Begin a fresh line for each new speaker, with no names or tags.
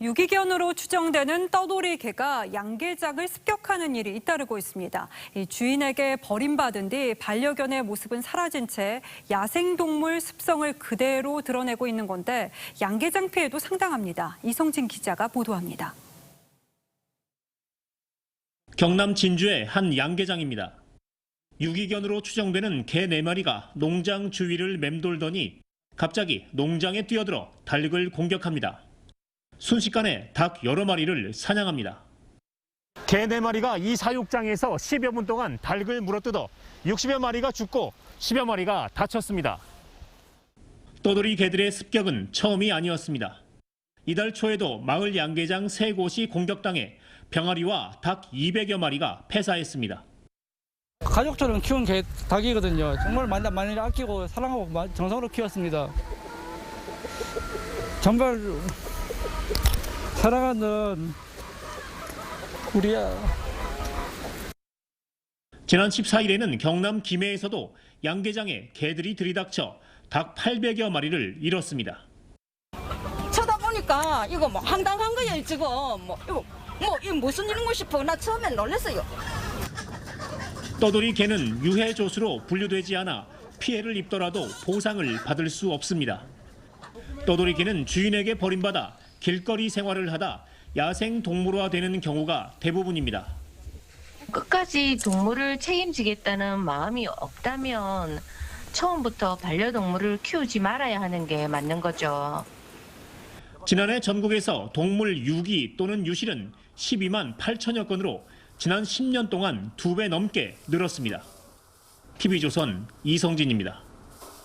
유기견으로 추정되는 떠돌이 개가 양계장을 습격하는 일이 잇따르고 있습니다. 이 주인에게 버림받은 뒤 반려견의 모습은 사라진 채 야생동물 습성을 그대로 드러내고 있는 건데 양계장 피해도 상당합니다. 이성진 기자가 보도합니다.
경남 진주의 한 양계장입니다. 유기견으로 추정되는 개 4마리가 농장 주위를 맴돌더니 갑자기 농장에 뛰어들어 닭을 공격합니다. 순식간에 닭 여러 마리를 사냥합니다. 개 4마리가 이 사육장에서 10여 분 동안 닭을 물어뜯어 60여 마리가 죽고 10여 마리가 다쳤습니다. 떠돌이 개들의 습격은 처음이 아니었습니다. 이달 초에도 마을 양계장 세 곳이 공격당해 병아리와 닭 200여 마리가 폐사했습니다.
가족처럼 키운 개, 닭이거든요. 정말 많이, 많이 아끼고 사랑하고 마- 정성으로 키웠습니다. 정말 사랑하는 우리야.
지난 14일에는 경남 김해에서도 양계장에 개들이 들이닥쳐 닭 800여 마리를 잃었습니다.
쳐다보니까 이거 뭐 황당한 거예요 지금 뭐 이거 뭐 이거 무슨 일인가 싶어 나 처음엔 놀랐어요.
떠돌이 개는 유해 조수로 분류되지 않아 피해를 입더라도 보상을 받을 수 없습니다. 떠돌이 개는 주인에게 버림받아 길거리 생활을 하다 야생 동물화 되는 경우가 대부분입니다.
끝까지 동물을 책임지겠다는 마음이 없다면 처음부터 반려동물을 키우지 말아야 하는 게 맞는 거죠.
지난해 전국에서 동물 유기 또는 유실은 12만 8천여 건으로 지난 10년 동안 두 배 넘게 늘었습니다. TV조선 이성진입니다.